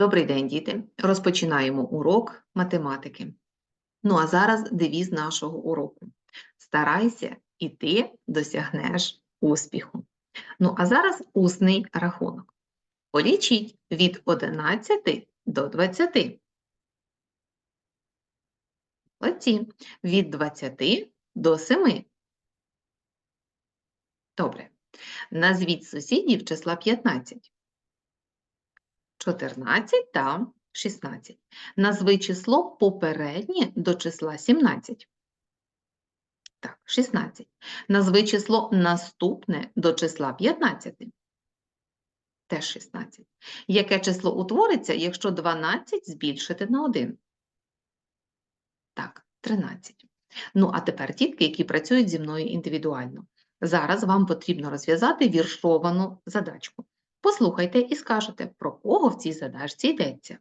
Добрий день, діти. Розпочинаємо урок математики. Ну а зараз девіз нашого уроку. Старайся, і ти досягнеш успіху. Ну а зараз усний рахунок. Полічіть від 11 до 20. Молодці. Від 20 до 7. Добре. Назвіть сусідів числа 15. 14 та 16. Назви число попереднє до числа 17. Так, 16. Назви число наступне до числа 15. Теж 16. Яке число утвориться, якщо 12 збільшити на 1? Так, 13. Ну, а тепер дітки, які працюють зі мною індивідуально. Зараз вам потрібно розв'язати віршовану задачку. Послухайте і скажете, про кого в цій задачці йдеться.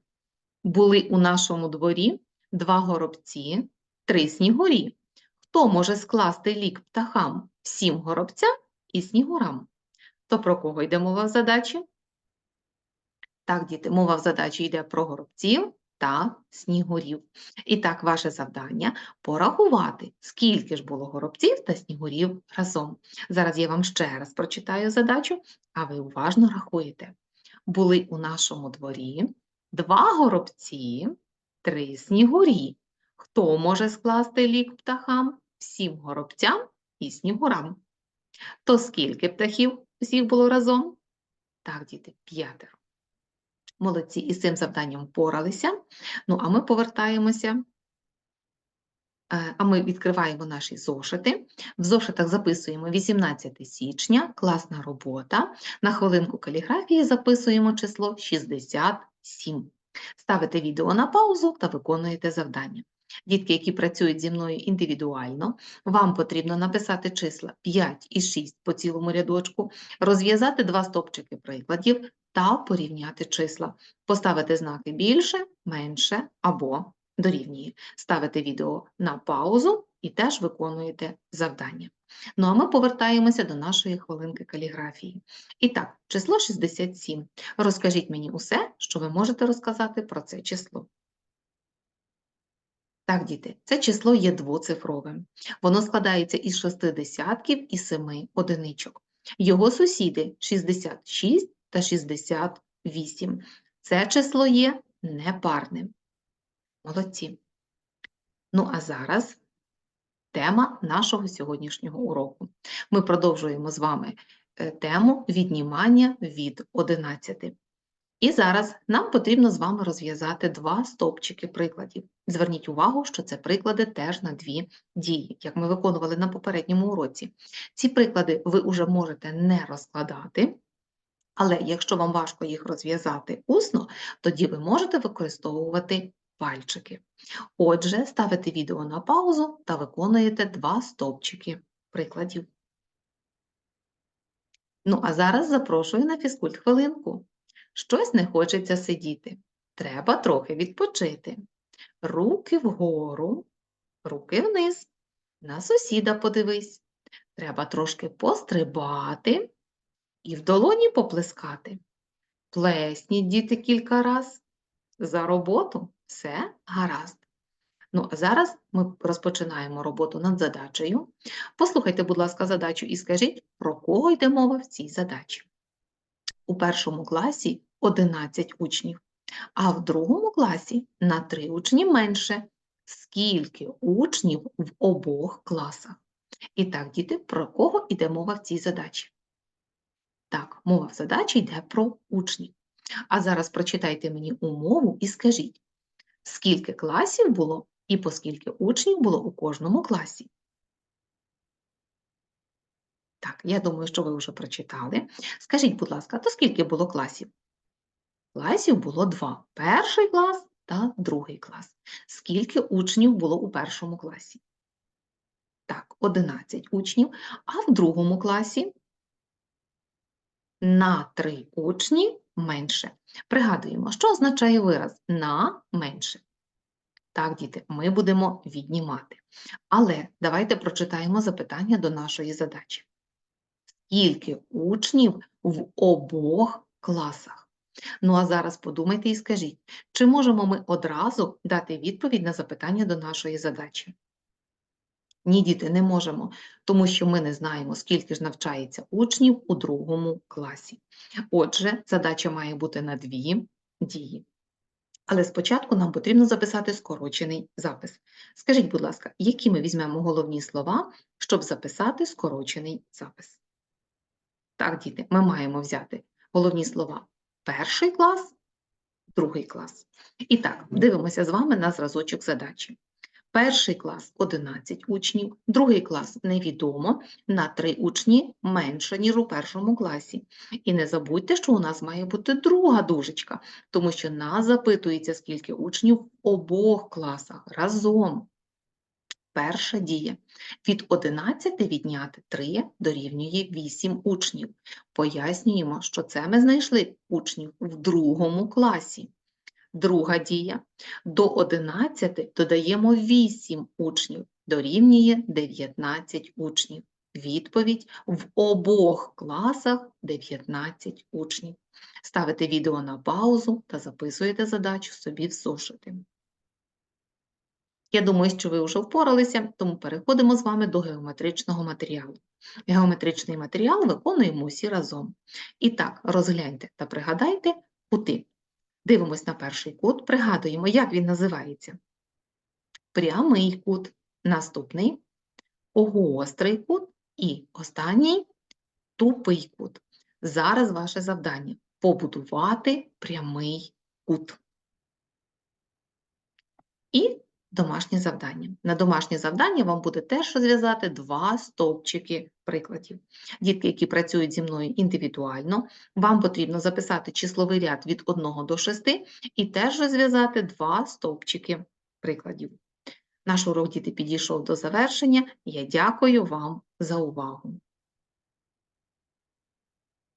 Були у нашому дворі два горобці, три снігурі. Хто може скласти лік птахам всім горобцям і снігурам? То про кого йде мова в задачі? Так, діти, мова в задачі йде про горобців та снігурів. І так, ваше завдання порахувати, скільки ж було горобців та снігурів разом. Зараз я вам ще раз прочитаю задачу, а ви уважно рахуєте. Були у нашому дворі два горобці, три снігурі. Хто може скласти лік птахам? Всім горобцям і снігурам. То скільки птахів усіх було разом? Так, діти, п'ятеро. Молодці, із цим завданням впоралися. Ну, а ми повертаємося, е, а ми відкриваємо наші зошити. В зошитах записуємо 18 січня, класна робота. На хвилинку каліграфії записуємо число 67. Ставите відео на паузу та виконуєте завдання. Дітки, які працюють зі мною індивідуально, вам потрібно написати числа 5 і 6 по цілому рядочку, розв'язати два стопчики прикладів та порівняти числа. Поставити знаки більше, менше або дорівнює. Ставите відео на паузу і теж виконуєте завдання. Ну а ми повертаємося до нашої хвилинки каліграфії. І так, число 67. Розкажіть мені усе, що ви можете розказати про це число. Так, діти, це число є двоцифровим. Воно складається із шести десятків і семи одиничок. Його сусіди 66 та 68. Це число є непарним. Молодці. Ну, а зараз тема нашого сьогоднішнього уроку. Ми продовжуємо з вами е, тему віднімання від 11. І зараз нам потрібно з вами розв'язати два стовпчики прикладів. Зверніть увагу, що це приклади теж на дві дії, як ми виконували на попередньому уроці. Ці приклади ви вже можете не розкладати, але якщо вам важко їх розв'язати усно, тоді ви можете використовувати пальчики. Отже, ставите відео на паузу та виконуєте два стовпчики прикладів. Ну, а зараз запрошую на фізкульт хвилинку. Щось не хочеться сидіти. Треба трохи відпочити. Руки вгору, руки вниз. На сусіда подивись. Треба трошки пострибати і в долоні поплескати. Плесніть, діти, кілька раз. За роботу все гаразд. Ну, а зараз ми розпочинаємо роботу над задачею. Послухайте, будь ласка, задачу і скажіть, про кого йде мова в цій задачі. У першому класі 11 учнів, а в другому класі на 3 учні менше. Скільки учнів в обох класах? І так, діти, про кого йде мова в цій задачі? Так, мова в задачі йде про учнів. А зараз прочитайте мені умову і скажіть, скільки класів було і по скільки учнів було у кожному класі? Так, я думаю, що ви вже прочитали. Скажіть, будь ласка, то скільки було класів? Класів було два. Перший клас та другий клас. Скільки учнів було у першому класі? Так, 11 учнів. А в другому класі на 3 учні менше. Пригадуємо, що означає вираз на менше. Так, діти, ми будемо віднімати. Але давайте прочитаємо запитання до нашої задачі. Скільки учнів в обох класах? Ну а зараз подумайте і скажіть, чи можемо ми одразу дати відповідь на запитання до нашої задачі? Ні, діти, не можемо, тому що ми не знаємо, скільки ж навчається учнів у другому класі. Отже, задача має бути на дві дії. Але спочатку нам потрібно записати скорочений запис. Скажіть, будь ласка, які ми візьмемо головні слова, щоб записати скорочений запис? Так, діти, ми маємо взяти головні слова перший клас, другий клас. І так, дивимося з вами на зразочок задачі. Перший клас 11 учнів, другий клас невідомо, на 3 учні менше, ніж у першому класі. І не забудьте, що у нас має бути друга дужечка, тому що нас запитується, скільки учнів в обох класах разом. Перша дія. Від 11 відняти 3 дорівнює 8 учнів. Пояснюємо, що це ми знайшли учнів в другому класі. Друга дія. До 11 додаємо 8 учнів, дорівнює 19 учнів. Відповідь в обох класах 19 учнів. Ставите відео на паузу та записуєте задачу собі в зошити. Я думаю, що ви вже впоралися, тому переходимо з вами до геометричного матеріалу. Геометричний матеріал виконуємо усі разом. І так, розгляньте та пригадайте кути. Дивимось на перший кут, пригадуємо, як він називається. Прямий кут, наступний гострий кут і останній тупий кут. Зараз ваше завдання побудувати прямий кут. І домашнє завдання. На домашнє завдання вам буде теж розв'язати два стовпчики прикладів. Дітки, які працюють зі мною індивідуально, вам потрібно записати числовий ряд від 1 до 6 і теж розв'язати два стовпчики прикладів. Наш урок діти підійшов до завершення. Я дякую вам за увагу.